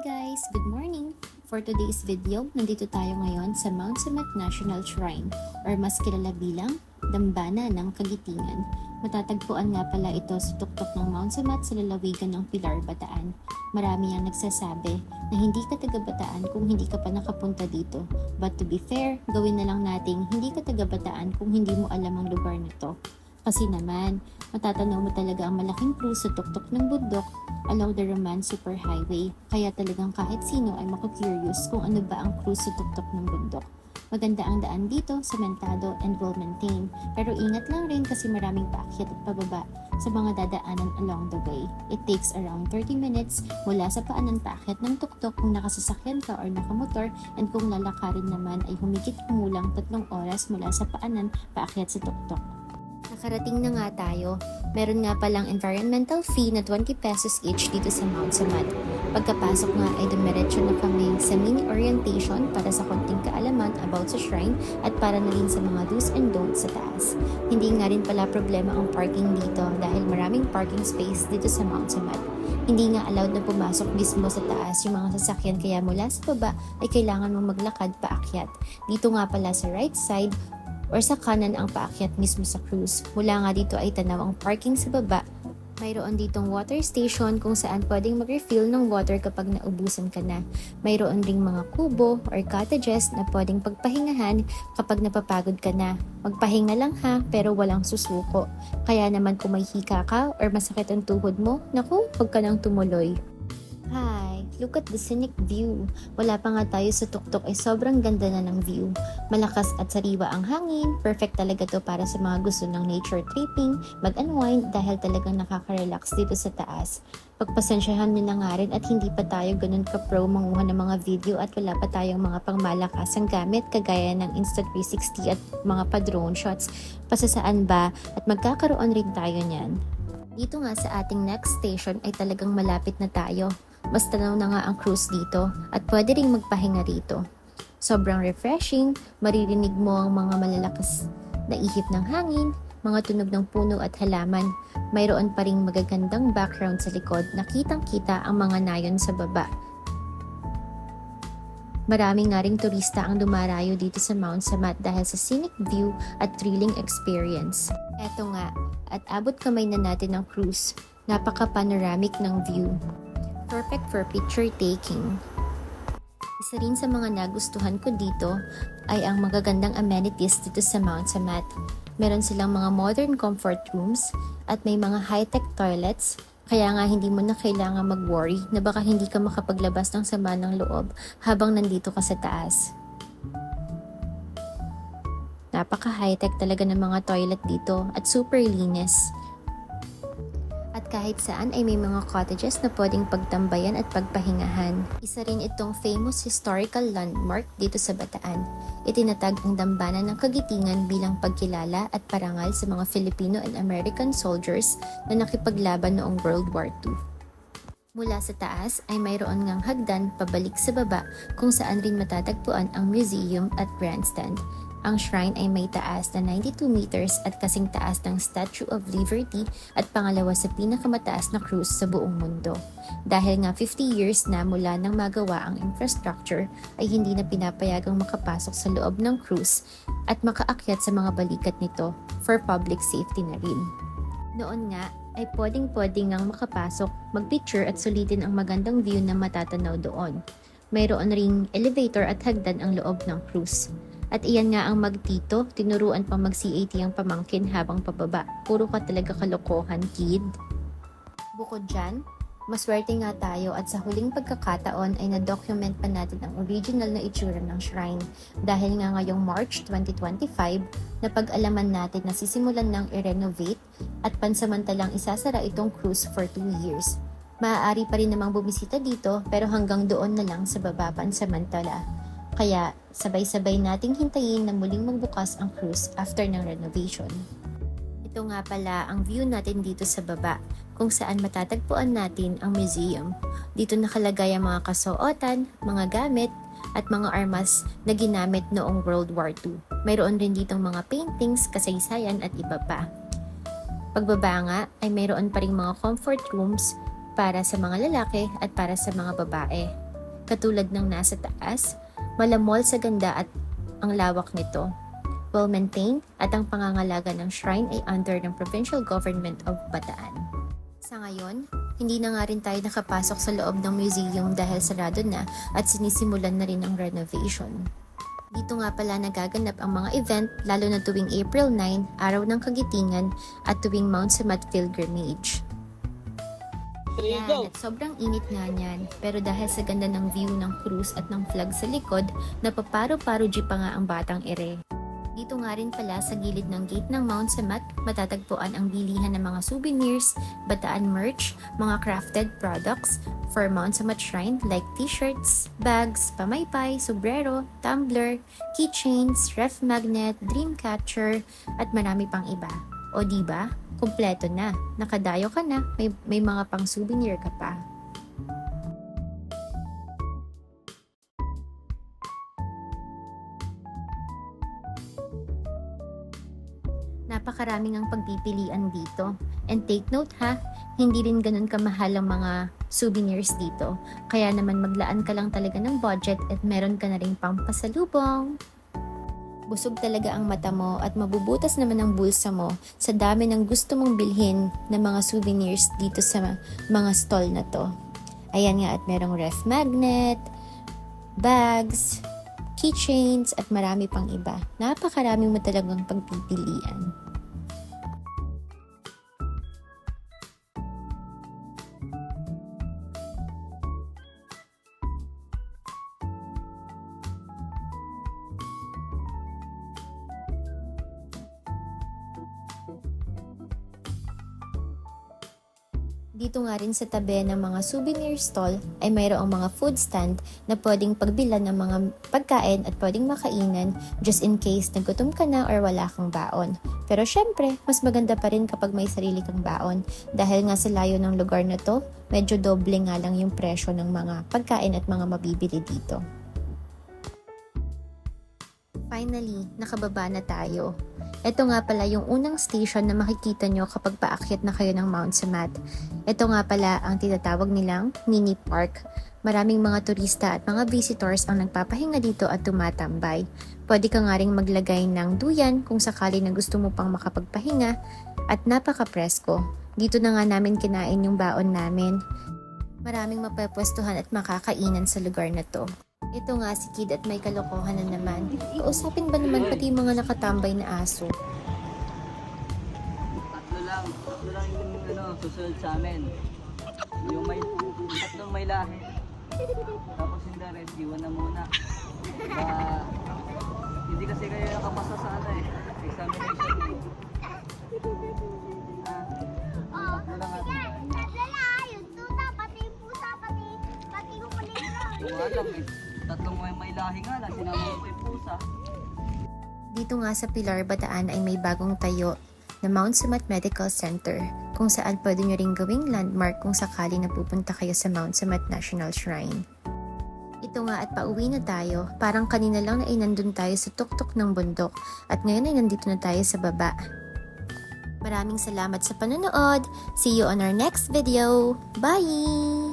guys! Good morning! For today's video, nandito tayo ngayon sa Mount Summit National Shrine or mas kilala bilang Dambana ng Kagitingan. Matatagpuan nga pala ito sa tuktok ng Mount Summit sa lalawigan ng Pilar, Bataan. Marami ang nagsasabi na hindi ka taga Bataan kung hindi ka pa nakapunta dito. But to be fair, gawin na lang nating hindi ka taga Bataan kung hindi mo alam ang lugar na to. Kasi naman, matatanaw mo talaga ang malaking cruise sa tuktok ng bundok along the Roman Superhighway. Kaya talagang kahit sino ay makakurious kung ano ba ang cruise sa tuktok ng bundok. Maganda ang daan dito, sementado and well maintained. Pero ingat lang rin kasi maraming paakyat at pababa sa mga dadaanan along the way. It takes around 30 minutes mula sa paanan paakyat ng tuktok kung nakasasakyan ka or nakamotor and kung lalakarin naman ay humigit kumulang tatlong oras mula sa paanan paakyat sa tuktok. Nakarating na nga tayo. Meron nga palang environmental fee na 20 pesos each dito sa Mount Samat. Pagkapasok nga ay dumiretso na kami sa mini orientation para sa konting kaalaman about sa shrine at para na rin sa mga do's and don'ts sa taas. Hindi nga rin pala problema ang parking dito dahil maraming parking space dito sa Mount Samat. Hindi nga allowed na pumasok mismo sa taas yung mga sasakyan kaya mula sa baba ay kailangan mong maglakad paakyat. Dito nga pala sa right side or sa kanan ang paakyat mismo sa cruise. Mula nga dito ay tanaw ang parking sa baba. Mayroon ditong water station kung saan pwedeng mag-refill ng water kapag naubusan ka na. Mayroon ding mga kubo or cottages na pwedeng pagpahingahan kapag napapagod ka na. Magpahinga lang ha, pero walang susuko. Kaya naman kung may hika ka or masakit ang tuhod mo, naku, huwag ka nang tumuloy. Look at the scenic view. Wala pa nga tayo sa tuktok ay sobrang ganda na ng view. Malakas at sariwa ang hangin. Perfect talaga to para sa mga gusto ng nature tripping, mag-unwind dahil talagang nakaka-relax dito sa taas. Pagpasensyahan nyo na nga rin at hindi pa tayo ganun ka-pro manguha ng mga video at wala pa tayong mga pangmalakasang gamit kagaya ng Insta360 at mga pa-drone shots. Pasasaan ba at magkakaroon rin tayo niyan. Dito nga sa ating next station ay talagang malapit na tayo. Mas tanaw na nga ang cruise dito at pwede ring magpahinga rito. Sobrang refreshing, maririnig mo ang mga malalakas na ihip ng hangin, mga tunog ng puno at halaman. Mayroon pa ring magagandang background sa likod na kitang-kita ang mga nayon sa baba. Marami nga ring turista ang dumarayo dito sa Mount Samat dahil sa scenic view at thrilling experience. Eto nga, at abot kamay na natin ang cruise. Napaka-panoramic ng view. Perfect for picture taking. Isa rin sa mga nagustuhan ko dito ay ang magagandang amenities dito sa Mount Samat. Meron silang mga modern comfort rooms at may mga high-tech toilets kaya nga hindi mo na kailangan mag-worry na baka hindi ka makapaglabas ng sama ng loob habang nandito ka sa taas. Napaka high-tech talaga ng mga toilet dito at super linis. Kahit saan ay may mga cottages na pwedeng pagtambayan at pagpahingahan. Isa rin itong famous historical landmark dito sa Bataan. Itinatag ang dambana ng Kagitingan bilang pagkilala at parangal sa mga Filipino and American soldiers na nakipaglaban noong World War II. Mula sa taas ay mayroon ngang hagdan pabalik sa baba kung saan rin matatagpuan ang museum at grandstand. Ang shrine ay may taas na 92 meters at kasing taas ng Statue of Liberty at pangalawa sa pinakamataas na cruise sa buong mundo. Dahil nga 50 years na mula nang magawa ang infrastructure ay hindi na pinapayagang makapasok sa loob ng cruise at makaakyat sa mga balikat nito for public safety na rin. Noon nga ay pwedeng-pwedeng ngang makapasok, magpicture at sulitin ang magandang view na matatanaw doon. Mayroon ring elevator at hagdan ang loob ng cruise. At iyan nga ang magtito, tinuruan pang mag-CAT ang pamangkin habang pababa. Puro ka talaga kalokohan, kid. Bukod dyan, maswerte nga tayo at sa huling pagkakataon ay na-document pa natin ang original na itsura ng shrine. Dahil nga ngayong March 2025, napag-alaman natin na sisimulan ng i-renovate at pansamantalang isasara itong cruise for 2 years. Maaari pa rin namang bumisita dito pero hanggang doon na lang sa baba pansamantala. Kaya sabay-sabay nating hintayin na muling magbukas ang cruise after ng renovation. Ito nga pala ang view natin dito sa baba kung saan matatagpuan natin ang museum. Dito nakalagay ang mga kasuotan, mga gamit, at mga armas na ginamit noong World War II. Mayroon rin ditong mga paintings, kasaysayan at iba pa. Pagbaba nga ay mayroon pa rin mga comfort rooms para sa mga lalaki at para sa mga babae. katulad ng nasa taas, malamol sa ganda at ang lawak nito. Well-maintained at ang pangangalaga ng shrine ay under ng Provincial Government of Bataan. Sa ngayon, hindi na nga rin tayo nakapasok sa loob ng museum dahil sarado na at sinisimulan na rin ang renovation. Dito nga pala nagaganap ang mga event lalo na tuwing April 9, Araw ng Kagitingan at tuwing Mount Samat Pilgrimage. Yan, at sobrang init nga niyan. Pero dahil sa ganda ng view ng cruise at ng flag sa likod, napaparo-paro jeep pa nga ang batang ere. Dito nga rin pala sa gilid ng gate ng Mount Samat, matatagpuan ang bilihan ng mga souvenirs, bataan merch, mga crafted products for Mount Samat Shrine like t-shirts, bags, pamaypay, sombrero, tumbler, keychains, ref magnet, dream catcher, at marami pang iba. O di ba? Kumpleto na. Nakadayo ka na. May, may mga pang souvenir ka pa. Napakaraming ang pagpipilian dito. And take note ha, hindi rin ganun kamahal ang mga souvenirs dito. Kaya naman maglaan ka lang talaga ng budget at meron ka na rin pang pasalubong. Busog talaga ang mata mo at mabubutas naman ang bulsa mo sa dami ng gusto mong bilhin na mga souvenirs dito sa mga stall na to. Ayan nga at merong ref magnet, bags, keychains at marami pang iba. Napakarami mo talagang pagpipilian. Dito nga rin sa tabi ng mga souvenir stall ay mayroong mga food stand na pwedeng pagbilan ng mga pagkain at pwedeng makainan just in case nagutom ka na or wala kang baon. Pero syempre, mas maganda pa rin kapag may sarili kang baon dahil nga sa layo ng lugar na to, medyo doble nga lang yung presyo ng mga pagkain at mga mabibili dito. Finally, nakababa na tayo. Ito nga pala yung unang station na makikita nyo kapag paakyat na kayo ng Mount Samat. Ito nga pala ang tinatawag nilang mini park. Maraming mga turista at mga visitors ang nagpapahinga dito at tumatambay. Pwede ka nga ring maglagay ng duyan kung sakali na gusto mo pang makapagpahinga at napaka-presko. Dito na nga namin kinain yung baon namin. Maraming mapapwestuhan at makakainan sa lugar na to. Ito nga si Kid at may kalokohan na naman. Kausapin ba naman pati yung mga nakatambay na aso? Tatlo lang. Tatlo lang yung ano, susunod sa amin. Yung may, tatlong may lahi. Tapos yung the rest, iwan na muna. Ba, hindi kasi kayo nakapasa sa ano eh. Examination eh. Ah, tatlo lang eh. Tatlong may, may lahi nga lang. Sinama mo yung pusa. Dito nga sa Pilar, Bataan ay may bagong tayo na Mount Sumat Medical Center kung saan pwede nyo rin gawing landmark kung sakali na pupunta kayo sa Mount Sumat National Shrine. Ito nga at pauwi na tayo, parang kanina lang na ay nandun tayo sa tuktok ng bundok at ngayon ay nandito na tayo sa baba. Maraming salamat sa panonood. See you on our next video. Bye!